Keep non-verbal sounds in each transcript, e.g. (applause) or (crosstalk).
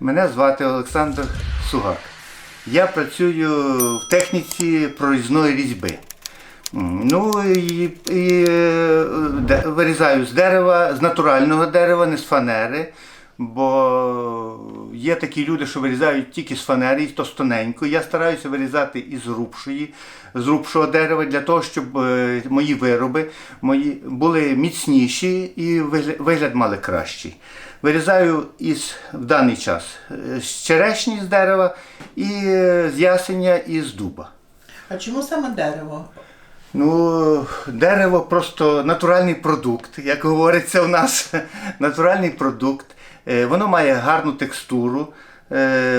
Мене звати Олександр Сугак. Я працюю в техніці прорізної різьби. Ну і, і е, де- вирізаю з дерева, з натурального дерева, не з фанери. Бо є такі люди, що вирізають тільки з фанери, і то з тоненької. Я стараюся вирізати із рубшої, з рубшого дерева для того, щоб е, мої вироби мої були міцніші і вигляд мали кращий. Вирізаю із в даний час е, з черешні з дерева і е, з ясеня і з дуба. А чому саме дерево? Ну, дерево просто натуральний продукт, як говориться у нас. (laughs) натуральний продукт. Е, Воно має гарну текстуру,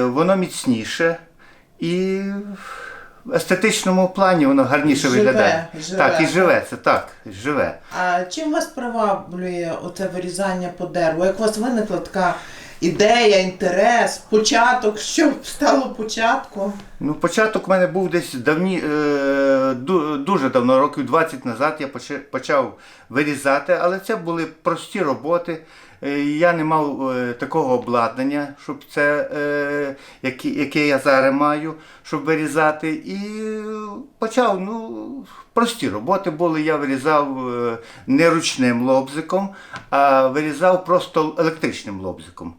воно міцніше і в естетичному плані воно гарніше Живе, виглядає. живе, Так, і живе це так, живе. А чим вас приваблює оце вирізання по дереву? Як у вас виникла така ідея, інтерес, початок? Що стало початком? Ну, початок у мене був десь давні, е, дуже давно, років 20 назад я поча- почав вирізати, але це були прості роботи. Е, Я не мав е, такого обладнання, щоб це, е, яке, я зараз маю, щоб вирізати. І почав, ну, прості роботи були. Я вирізав не ручним лобзиком, а вирізав просто електричним лобзиком.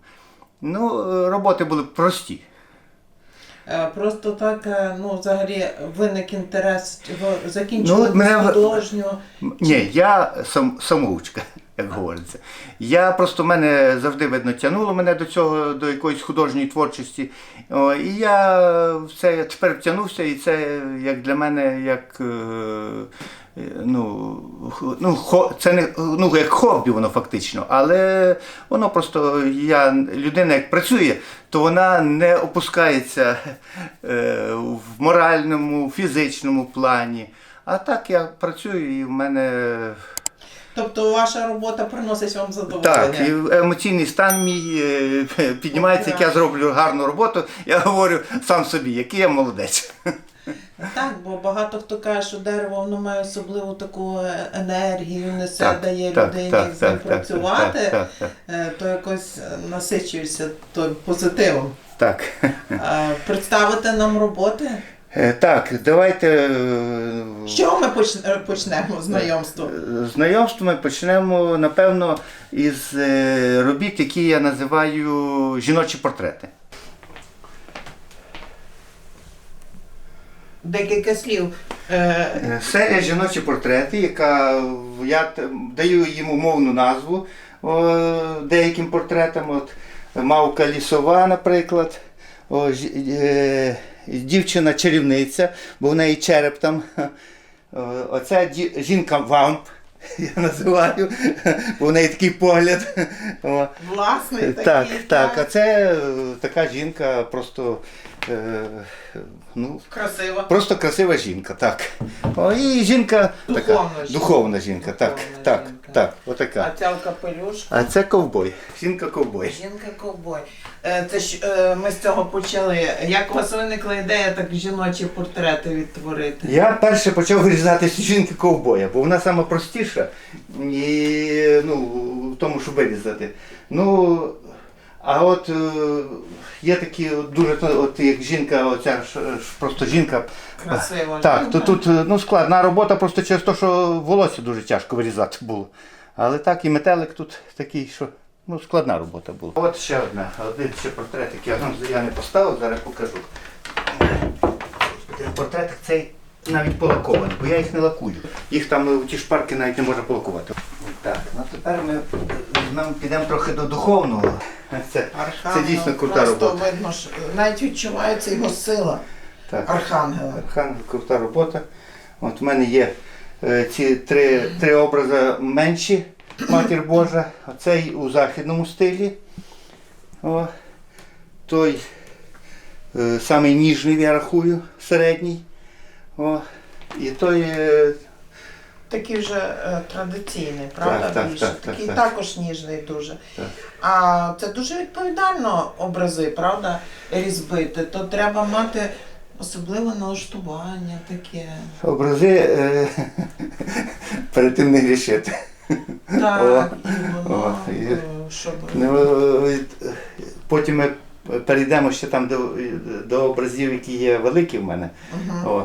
Ну, роботи були прості. Просто так, ну, взагалі, виник інтерес, закінчили Ну, мене художню. Ні, я сам, самоучка, як говориться. Я просто мене завжди видно тягнуло мене до цього, до якоїсь художньої творчості. О, і я в це я тепер втягнувся, і це як для мене як. е, Ну, ну, хо, це не ну, як хобі, воно фактично, але воно просто я людина як працює, то вона не опускається е, в моральному, фізичному плані. А так я працюю і в мене Тобто ваша робота приносить вам задоволення? так, і емоційний стан мій е, піднімається, як я зроблю гарну роботу. Я говорю сам собі, який я молодець. Так, бо багато хто каже, що дерево воно має особливу таку е, енергію, несе, Так, дає так, людині так, з ним так, працювати, так, так, так. е, то якось насичуєшся позитивом. Так. Представити нам роботи. Е, Так, давайте е, З чого ми е, почнемо знайомство? Е, Знайомство ми почнемо, напевно, із е, робіт, які я називаю жіночі портрети. Декілька слів. Е, Е, Серія жіночі портрети, яка я даю їм умовну назву деяким портретам. От, Мавка лісова, наприклад. О, е, дівчина чарівниця, бо в неї череп там. (laughs) Оця жінка вамп, (laughs) я називаю, (laughs) бо в неї такий погляд. Власний такий. Так, так. А це е, така жінка просто. е, Ну, Красиво. Просто красива жінка, так. О, і жінка така, Духовна жінка. духовна жінка, так, Духовна так, жінка. Так, отака. А ця капелюшка. А це ковбой, жінка ковбой. Жінка ковбой. Е, Це ж е, ми з цього почали. Як у вас виникла ідея так жіночі портрети відтворити? Я перше почав вирізати з жінки ковбоя, бо вона сама простіша і, ну, в тому, щоб вирізати. Ну, а от е, є такі дуже, от як жінка, оця ж, ж просто жінка. Красиво. Так, то тут е, ну, складна робота просто через те, що волосся дуже тяжко вирізати було. Але так, і метелик тут такий, що ну, складна робота була. От ще одна, один ще портретик, я, я не поставив, зараз покажу. Господи, Портретик цей навіть полакований, бо я їх не лакую. Їх там е, ті шпарки навіть не можна полакувати. Так, ну тепер ми візьмемо, підемо трохи до духовного. Це, це дійсно крута Просто робота. видно, що навіть відчувається його сила. Так. Архангела. Архангел, крута робота. От в мене є е, ці три, три образи менші, Матір Божа, оцей у західному стилі. О, той е, самий ніжний, я рахую, середній. О, і той е, Такий вже е, традиційний, правда? так, більше? так, так, Такий так. також ніжний дуже. Так. А це дуже відповідально образи, правда? Різбити. То треба мати особливе налаштування таке. образи е, (laughs) перед тим не грішити. Так, і воно, О, і- е, щоб. Ну, е, Потім ми перейдемо ще там до, до образів, які є великі в мене. О,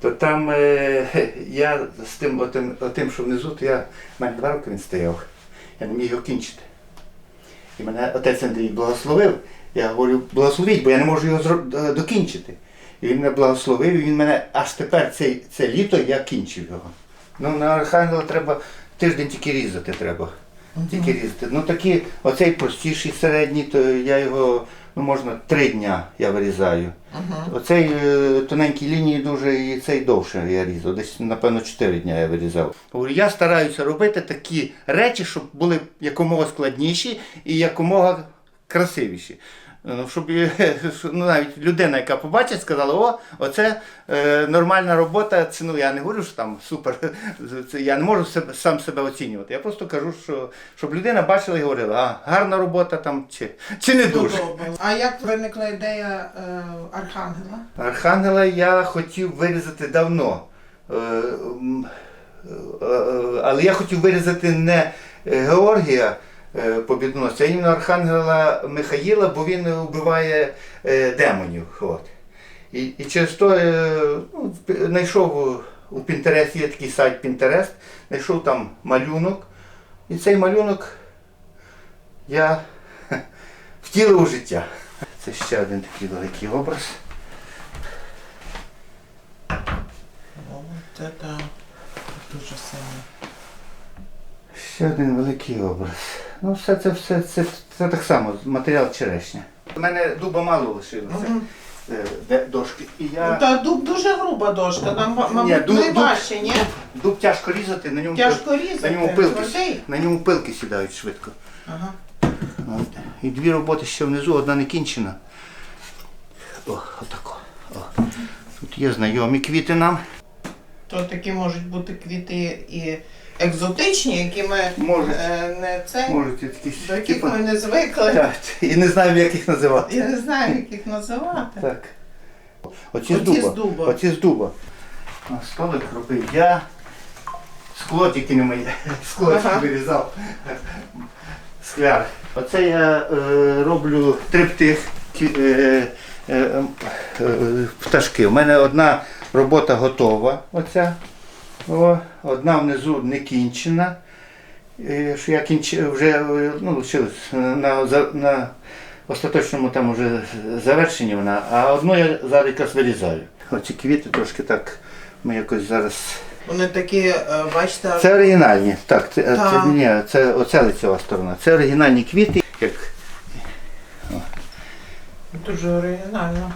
то там е, (laughs) я з тим, отим, отим, що внизу, то я в мене два роки він стояв. Я не міг його кінчити. І мене отець Андрій благословив. Я говорю, благословіть, бо я не можу його е, докінчити. І він мене благословив, і він мене аж тепер цей, це літо я кінчив його. Ну, на архангела треба тиждень тільки різати треба. Тільки різати. Ну такі, оцей простіший середній, то я його, ну можна три дня я вирізаю. Оцей е, тоненькій лінії дуже і цей довше я різав. Десь, напевно, 4 дня я вирізав. Я стараюся робити такі речі, щоб були якомога складніші і якомога красивіші. Ну, щоб е, (laughs) ну, навіть людина, яка побачить, сказала, о, оце е, нормальна робота. Це, ну, я не говорю, що там супер. (laughs) Це, я не можу себе, сам себе оцінювати. Я просто кажу, що щоб людина бачила і говорила, а гарна робота там чи, чи не дуже. А як виникла ідея е, архангела? Архангела я хотів вирізати давно. Е, е, е, Але я хотів вирізати не е, Георгія е, Побідоносця, а іменно Архангела Михаїла, бо він вбиває е, демонів. От. І, і через то е, ну, знайшов у- Пінтересті, є такий сайт Pinterest, знайшов там малюнок. І цей малюнок я (laughs) втілив у життя. Це ще один такий великий образ. Це. Дуже сильно. Ще один великий образ. Ну, все це все це, це так само, матеріал черешня. У мене дуба мало лишилося, Мгм. е, де дошки. І я Та дуб дуже груба дошка, там, ма- мабуть, Ні, дуб- найважче, ні? дуб тяжко різати, на ньому, Тяжко на різати. ньому пилки, твердий. на ньому пилки сідають швидко. Ага. От. І дві роботи ще внизу, одна не кінчена. О, отако. О. Тут є знайомі квіти нам. То такі можуть бути квіти і екзотичні, які ми Може. е, не це, Можуть такі до яких типу, ми не звикли. так, і не знаємо, як їх називати. Я не знаю, як їх називати. Так. Оці з Оці дуба. з дуба. Оці з дуба. А столик робив я. Скло тільки не моє. Скло Ага. вирізав. Скляр. Оце я е, роблю триптих кі- е, е, е, пташки. У мене одна робота готова. Оця. О, одна внизу не кінчена. Е, Що я кінч... вже е, ну, на, на остаточному там уже завершенні вона, а одну я зараз якраз вирізаю. Оці квіти трошки так ми якось зараз. Вони такі, е, бачите, Це оригінальні. Так, це, це ні, це оця лицева сторона. Це оригінальні квіти. Як дуже оригінально.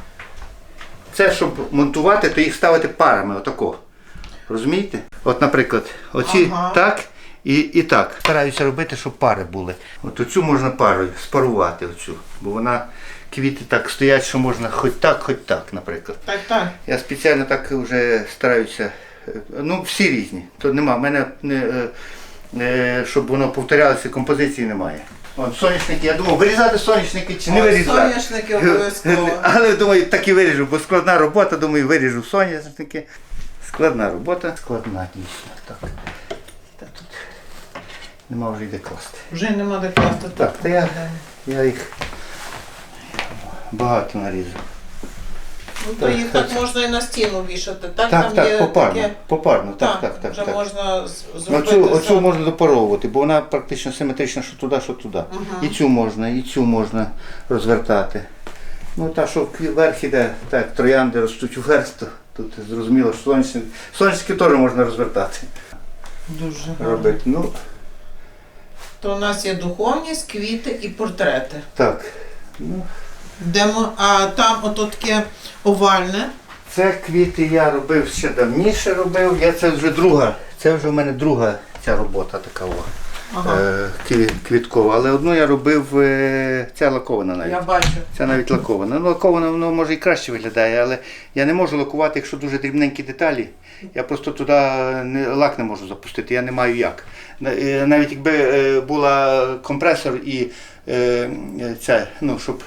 це, щоб монтувати, то їх ставити парами, отако. Розумієте? От, наприклад, оці Ага. так і, і так. Стараюся робити, щоб пари були. От оцю можна парою спарувати, оцю, бо вона квіти так стоять, що можна хоч так, хоч так, наприклад. Так, так. Я спеціально так вже стараюся. е, Ну, всі різні. То нема. У мене не, е, е, щоб воно повторялося, композиції немає. От, соняшники, я думав, вирізати соняшники чи не Ось вирізати. соняшники обов'язково. (laughs) Але думаю, так і виріжу, бо складна робота, думаю, виріжу соняшники. Складна робота. Складна дійсно. Так. Та тут нема вже йде класти. Вже нема де класти. Так, та я, я їх багато нарізав. Ну, то їх так можна і на стіну вішати. Так, Так, там так, є попарно. таке. Попарно, так, так, так. вже так. можна з- Ну, зробити. Оцю, оцю можна допаровувати, бо вона практично симетрична, що туди, що туди. І цю можна, і цю можна розвертати. Ну та, що кві- верх іде, так, троянди ростуть вверх, то тут зрозуміло, що сонячні. Сонячні теж можна розвертати. Дуже. Робити. Ну, То у нас є духовність, квіти і портрети. так. Ну, Демо, а там ото таке овальне. це квіти я робив ще давніше робив. Я це вже друга. Це вже в мене друга ця робота така. О. Ага. Е, квіткова. Але одну я робив, е, ця лакована навіть. Я бачу. Це навіть лаковане. Ну, лаковане воно може і краще виглядає, але я не можу лакувати, якщо дуже дрібненькі деталі. Я просто туди лак не можу запустити, я не маю як. Е, Навіть якби була компресор і це, ну, щоб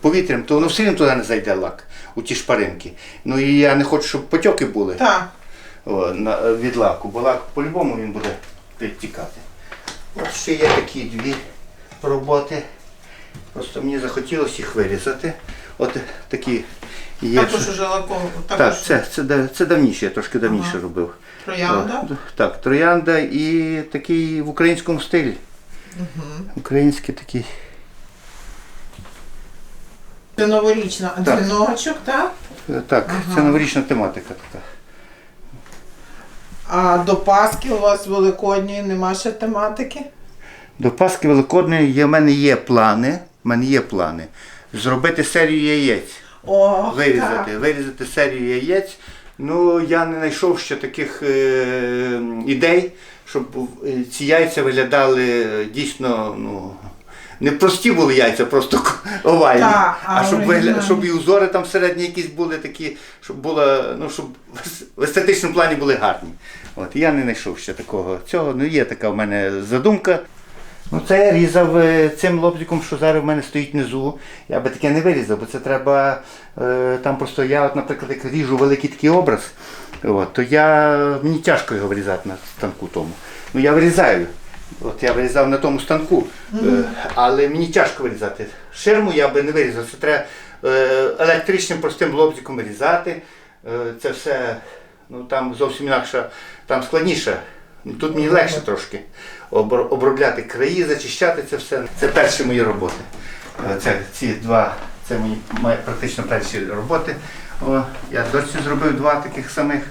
повітрям, то воно все рівно туди не зайде лак, у ті шпаринки. Ну і я не хочу, щоб потьоки були Так. о, на, від лаку, бо лак по-любому він буде підтікати. От ще є такі дві роботи. Просто мені захотілося їх вирізати. От такі є. Також уже лаком. Так, це, це, це давніше, я трошки давніше Ага. робив. троянда. Так, троянда і такий в українському стилі. Український такий. Це новорічна Так. дзвіночок, так? Так, це новорічна тематика така. А до Пасхи у вас великодньої нема ще тематики? До Пасхи Великодної є, в мене є плани. В мене є плани. Зробити серію яєць. О, Вирізати, вирізати серію яєць. Ну, я не знайшов ще таких е, ідей, щоб е, ці яйця виглядали е, дійсно, ну. Не прості були яйця, просто овальні. Так, а щоб, вигля... щоб і узори там всередині якісь були такі, щоб було, ну, щоб в естетичному плані були гарні. От, я не знайшов ще такого цього. Ну, є така в мене задумка. Ну, це я різав е, цим лобзиком, що зараз в мене стоїть внизу. Я би таке не вирізав, бо це треба. е, Там просто я, от, наприклад, як ріжу великий такий образ, от, то я, мені тяжко його вирізати на станку тому. Ну я вирізаю. От я вирізав на тому станку, е, але мені тяжко вирізати. Ширму я би не вирізав. Це треба е, електричним простим лобзиком вирізати. Е, Це все ну, там зовсім інакше, там складніше. Тут мені легше трошки обробляти краї, зачищати це все. Це перші мої роботи. Це ці два, це мої практично перші роботи. О, я досі зробив два таких самих,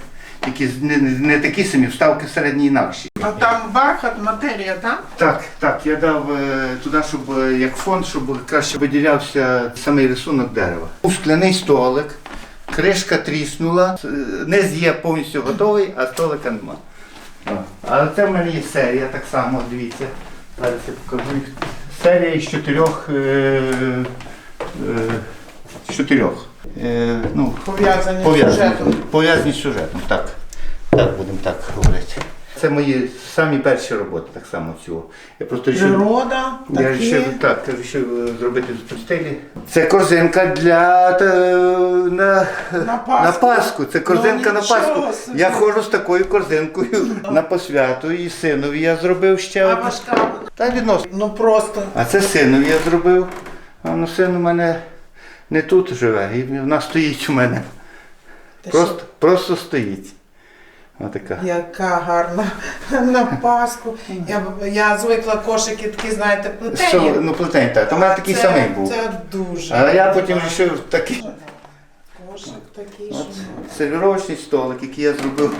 які не, не, не такі самі, вставки середні інакші. А там бархат, матерія, так? Так, так, я дав е, туди, щоб е, як фонд, щоб краще виділявся самий рисунок дерева. Був скляний столик, кришка тріснула, е, низ є повністю готовий, а столика нема. О, Але це в мене є серія так само, дивіться. Зараз я покажу їх. Серія із чотирьох. Е, е, з чотирьох. Е, ну, Пов'язані з Пов'язані, сюжетом. пов'язані з сюжетом, так. Так будемо так говорити. Це мої самі перші роботи, так само цього. Я просто вирішив, Природа, я такі. вирішив, так, я вирішив зробити в стилі. Це корзинка для та, на, На Пасху. на Пасху. Це корзинка Ну, на нічого Пасху. собі. Я ходжу з такою корзинкою на посвяту і синові я зробив ще А одну. важка. Та відносно. Ну просто. А це синові я зробив. А ну син у мене не тут живе, і вона стоїть у мене. Просто, просто стоїть. Отака. Яка гарна (laughs) на Пасху. Я, я звикла кошики такі, знаєте, плетені. Що, ну плетень так. Мене такий Це- самий був. Це дуже. А я потім гарно. такий Кошик такий, що. сервіровочний столик, який я зробив.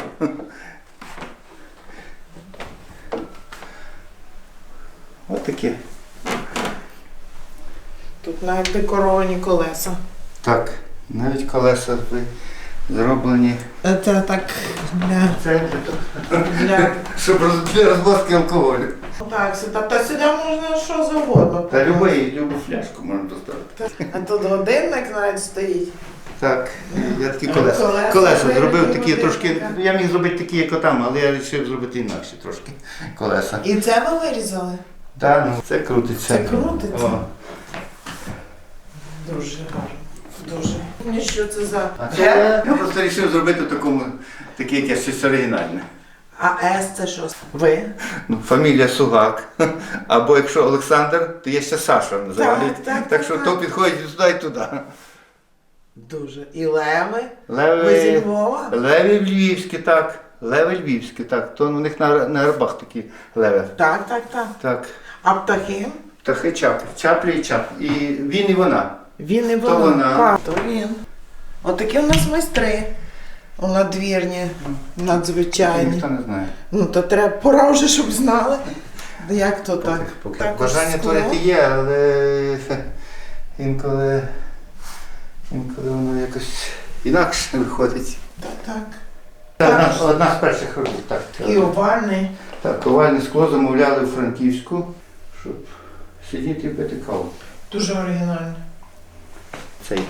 Ось таке. Тут навіть декоровані колеса. Так, навіть колеса зроблені. Це так для. Це для щоб роз- для розвозки алкоголю. так, сюди. Та сюди можна що завгодно. Та любий, любу фляжку можна поставити. А тут годинник навіть стоїть. Так, я такі колеса. колеса Колеса зробив такі трошки. Я міг зробити такі, як отам, але я вирішив зробити інакші трошки колеса. І це ви вирізали? Так, ну це крутиться. Це крутиться. О. Дуже гарно. Дуже. Мені що це за А це я, я просто вирішив зробити такому, таке якесь щось оригінальне. А С це що? Ви? Ну, фамілія Сугак. Або якщо Олександр, то є ще Саша називають. так, так що так, то підходить і туди і туди. Дуже. І леви? Ви зі Леви, Львова? леви львівські, так. Леви львівські, так. То у них на, на гербах такі леви. Так, так, так. Так. А птахи? Птахи чаплі. Чаплі і чаплі. І він і вона. Він і То вона. вона. То він. Отакі у нас майстри. У надвірні, надзвичайні. Ніхто не знає. Ну, то треба, пора вже, щоб знали. Як то так? Поки Також бажання творити є, але інколи, інколи воно якось інакше виходить. Так, так. Це одна, одна з перших робіт. Так, І овальний. так, овальне скло замовляли у Франківську, щоб сидіти і пити каву. Дуже оригінальний. Цей.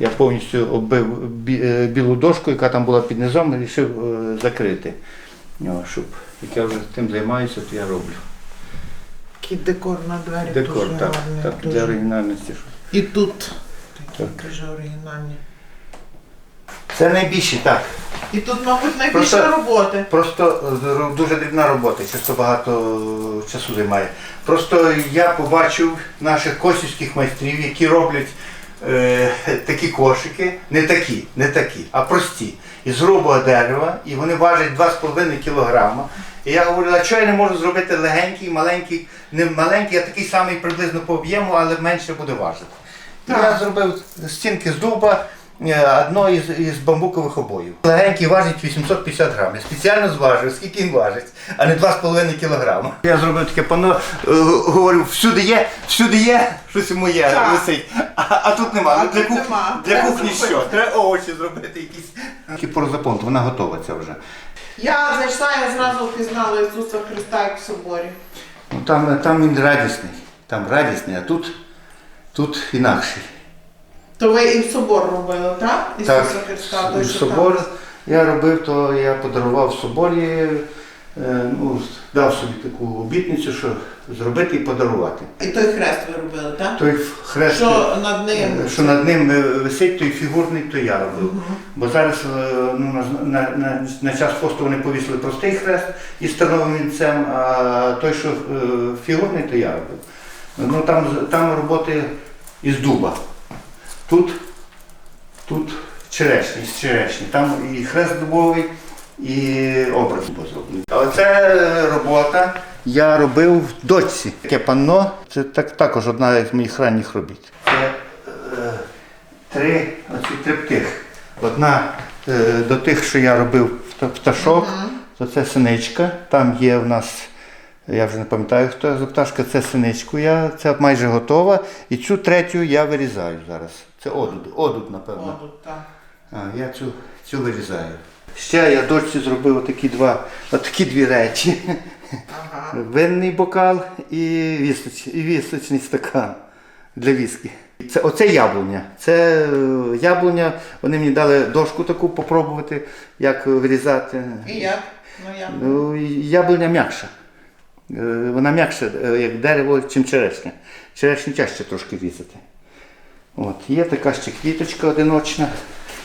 Я повністю оббив е, білу дошку, яка там була під низом, і вирішив е, закрити. О, щоб як я вже тим займаюся, то я роблю. Такий декор на двері Декор, дуже так, гарний. так, дуже. для оригінальності. І тут такі Так. дуже оригінальні. Це найбільше, так. І тут, мабуть, найбільше Просто- роботи. Просто е, дуже дрібна робота, часто багато часу займає. Просто я побачив наших косівських майстрів, які роблять е, такі кошики, не такі, не такі, а прості. Із грубого дерева, і вони важать 2,5 кілограма. І я говорю, а чого я не можу зробити легенький, маленький, не маленький, а такий самий приблизно по об'єму, але менше буде важити. І. Я зробив стінки з дуба, одно із, із бамбукових обоїв. Легенький важить 850 грамів. Спеціально зважив, скільки він важить, а не 2,5 кілограма. Я зробив таке панно, е, говорю, всюди є, всюди є, щось моє Так. висить. А, а тут нема. А Ну, для, тут кух... нема. для Треба кухні зробити. що? Треба овочі зробити якісь. Кіпорозапонт, вона готова ця вже. Я зайшла, я зразу впізнала Ісуса Христа як в соборі. Ну, там, там він радісний, там радісний, а тут, тут інакший. То ви і в собор робили, так? Ісуса Так, Христа, той, що собор там. я робив, то я подарував в соборі, е, ну, дав собі таку обітницю, що зробити і подарувати. І той хрест ви робили, так? Той хрест, Що над ним? е, що над ним е, висить, той фігурний, то я робив. Бо зараз е, ну, на, на, на, на час посту вони повісили простий хрест із становим вінцем, а той, що е, фігурний, то я робив. Ну, там, з- там роботи із дуба. Тут, тут черешні, з черешні. Там і хрест дубовий, і образ зроблений. А Оце робота я робив в дочці. Таке панно, це так, також одна із моїх ранніх робіт. Це е, три оці триптих. Одна е, до тих, що я робив пта- пташок, то це синичка. Там є в нас, я вже не пам'ятаю, хто за пташка, це синичку. Я, це майже готова. І цю третю я вирізаю зараз. Це одуд, одуд, напевно. О, тут, так. А, я цю, цю вирізаю. Ще я дочці зробив отакі два, отакі дві речі. Ага. Винний бокал і, вісоч, і вісочний стакан для віскі. Це, оце яблуня. Це е, яблуня, вони мені дали дошку таку попробувати, як вирізати. І як? Ну як? Ну, яблуня м'якша. Е, Вона м'якша, е, як дерево, чим черешня. Черешню тяжче трошки різати. От. Є така ще квіточка одиночна,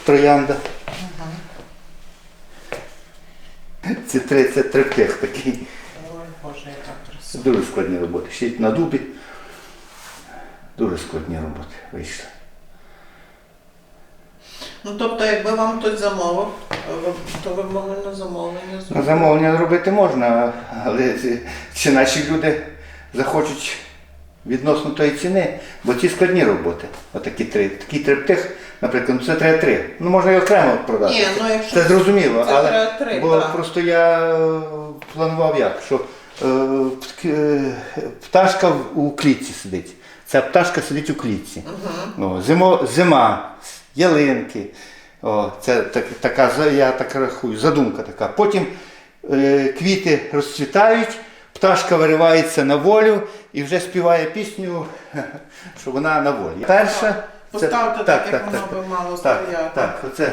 троянда. Це три, це триптих такий. Ой, Боже, яка краса. Дуже складні роботи. Ще на дубі. Дуже складні роботи вийшли. Ну тобто, якби вам хтось замовив, ви- то ви могли на замовлення На зробити. замовлення робити можна, але чи- наші люди захочуть відносно тої ціни, бо ці складні роботи. Отакі три. Такий триптих, наприклад, ну, це треба три. Ну можна і окремо продати. Ні, ну якщо Це зрозуміло, це але треба три, бо так. просто я е, планував як, що е, е, пташка у клітці сидить. Ця пташка сидить у клітці. О, зимо, зима, ялинки. О, це так, така, я так рахую, задумка така. Потім е, квіти розцвітають, пташка виривається на волю і вже співає пісню, (laughs) що вона на волі. Перша. це- Поставте так, як воно би мало так, стояти. так, оце.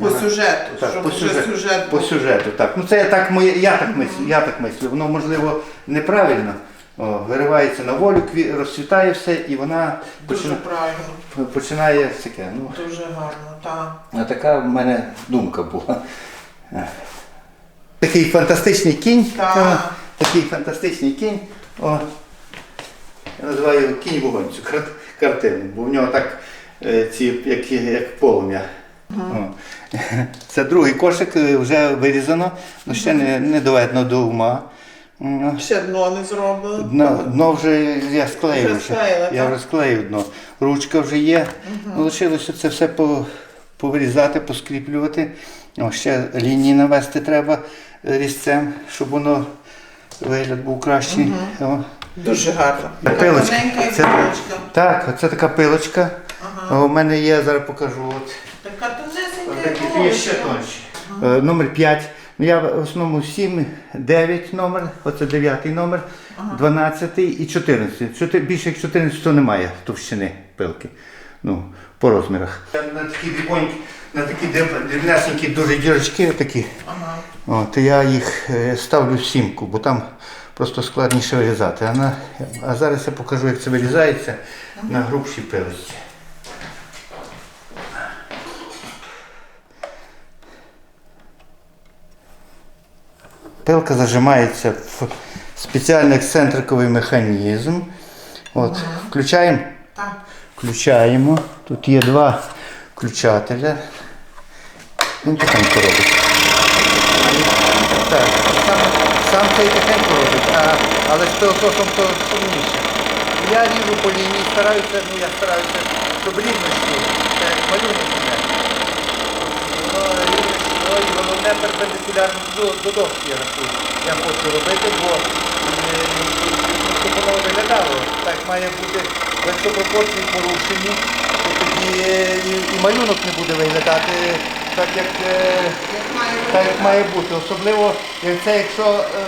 По сюжету, Так, щоб по сюжету, сюжет по сюжету, так. Ну це я так моє, я так мислю, я так мислю. Воно можливо неправильно. Виривається на волю, кві- розцвітає все, і вона Дуже почина- правильно, починає таке. Ну, дуже гарно, так. а така в мене думка була. Такий фантастичний кінь. Так. е, Такий фантастичний кінь. О, я називаю його кінь вогонь цю кар- картину, бо в нього так е, ці, як, як полум'я. О. Це другий кошик е, вже вирізано, але ще не, не доведено до ума. Ще дно не зробили. Дно, дно вже я склеїв. Вже Вже. склеїли, Я вже склеїв дно. Ручка вже є. Ну, Лишилося це все по, повирізати, поскріплювати. О, ще лінії навести треба різцем, щоб воно вигляд був кращий. О. Дуже гарно. Пилочка. Це- пилочка. Так, оце така пилочка. О, У мене є, зараз покажу. От. Така тонесенька є ще пилочка. тонші. Е, Номер 5. Ну, я в основному 7, 9 номер, оце 9 номер, 12 і 14. Чотир- Більше як 14 то немає товщини пилки. Ну, по розмірах. На такі дрібонькі, на такі дріб- дрібнесенькі дуже дірочки такі. Ага. О, я їх е, ставлю в сімку, бо там просто складніше вирізати. А, на, а зараз я покажу, як це вирізається на грубшій пилочці. Пилка зажимається в спеціальний ексцентриковий механізм. От, включаємо. Так. Включаємо. Тут є два включателя. Він тихенько робить. Так, сам, сам цей тихенько робить, а, але з пилососом то сумніше. Я ріжу по лінії, стараюся, ну я стараюся, щоб рівно йшло. Малюнок у мене. Воно рівно і головне перпендикулярно до, до дошки, я рахую. Я хочу робити, бо щоб воно виглядало. Так має бути, якщо пропорції порушені, то тоді е, і, і малюнок не буде виглядати так, як. е, Як має так як має бути. Особливо це, якщо е,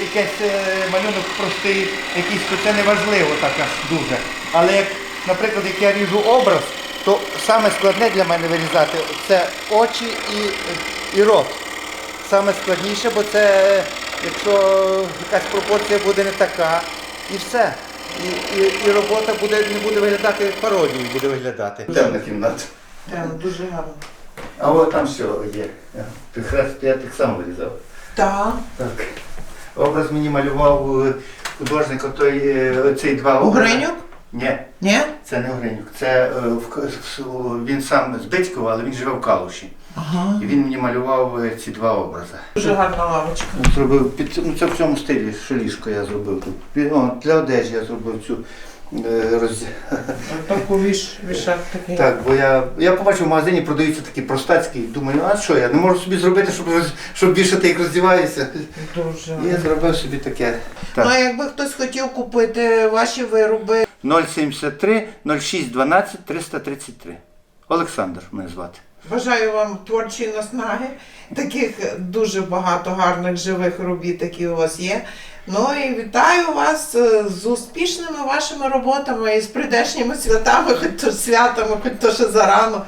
якийсь е, малюнок простий, якийсь, то це не важливо так аж дуже. Але як, наприклад, як я ріжу образ, то саме складне для мене вирізати це очі і, і рот. Саме складніше, бо це якщо якась пропорція буде не така, і все. І, і, і робота буде, не буде виглядати пародією, буде виглядати. Темна кімната. Прям дуже гарно. А от там все є. Хрест я так само вирізав. Так. Так. Образ мені малював е, художник отой, е, цей два образи. Угринюк? Ні, Ні? це не Угринюк. Це е, він сам з Бицького, але він живе в Калуші. Ага. І він мені малював е, ці два образи. Дуже гарна лавочка. Зробив під ну, це в цьому стилі, що ліжко я зробив. Під- О, для одежі я зробив цю е, роз... Таку віш, вішак такий. Так, бо я, я побачив в магазині продаються такі простацькі. Думаю, а що я не можу собі зробити, щоб, роз- щоб більше як роздіваюся. Дуже. І я зробив собі таке. Ну, Так. а якби хтось хотів купити ваші вироби, 073 06 12 333. Олександр мене звати. Бажаю вам творчої наснаги. Таких дуже багато гарних живих робіт, які у вас є. Ну і вітаю вас е, з успішними вашими роботами і з прийдешніми святами, хоч то святами, хоч то ще зарано.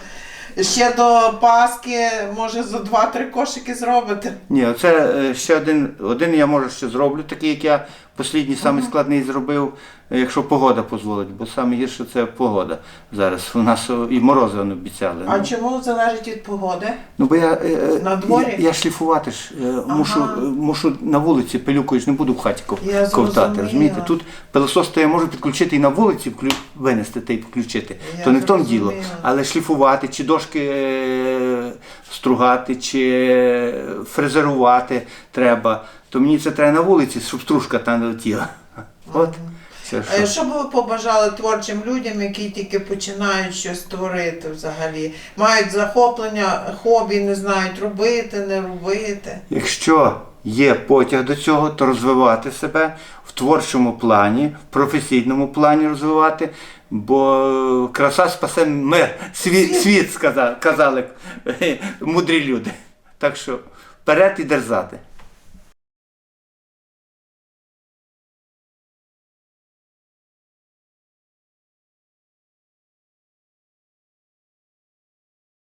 Ще до Пасхи, може, за два-три кошики зробите. Ні, оце е, ще один, один я може ще зроблю, такий, як я послідній самий складний зробив, е, якщо погода дозволить, бо саме гірше це погода зараз. У нас і морози вони обіцяли. А Ну, чому залежить від погоди? Ну бо я, е, е, На дворі? я, я шліфувати ж е, мушу, е, мушу на вулиці пилюкою ж не буду в хаті ков, Я ковтати. зрозуміла. Розумієте? Тут пилосос то я можу підключити і на вулиці вклю... винести та й включити. Я то не в тому діло. зрозуміла. Але шліфувати, чи дошки е, стругати, чи фрезерувати треба, то мені це треба на вулиці, щоб стружка там не летіла. От. Що. що б ви побажали творчим людям, які тільки починають щось творити взагалі? Мають захоплення, хобі, не знають робити, не робити. Якщо є потяг до цього, то розвивати себе в творчому плані, в професійному плані розвивати, бо краса спасе мир, світ, світ сказали, казали (laughs) мудрі люди. Так що вперед і дерзати.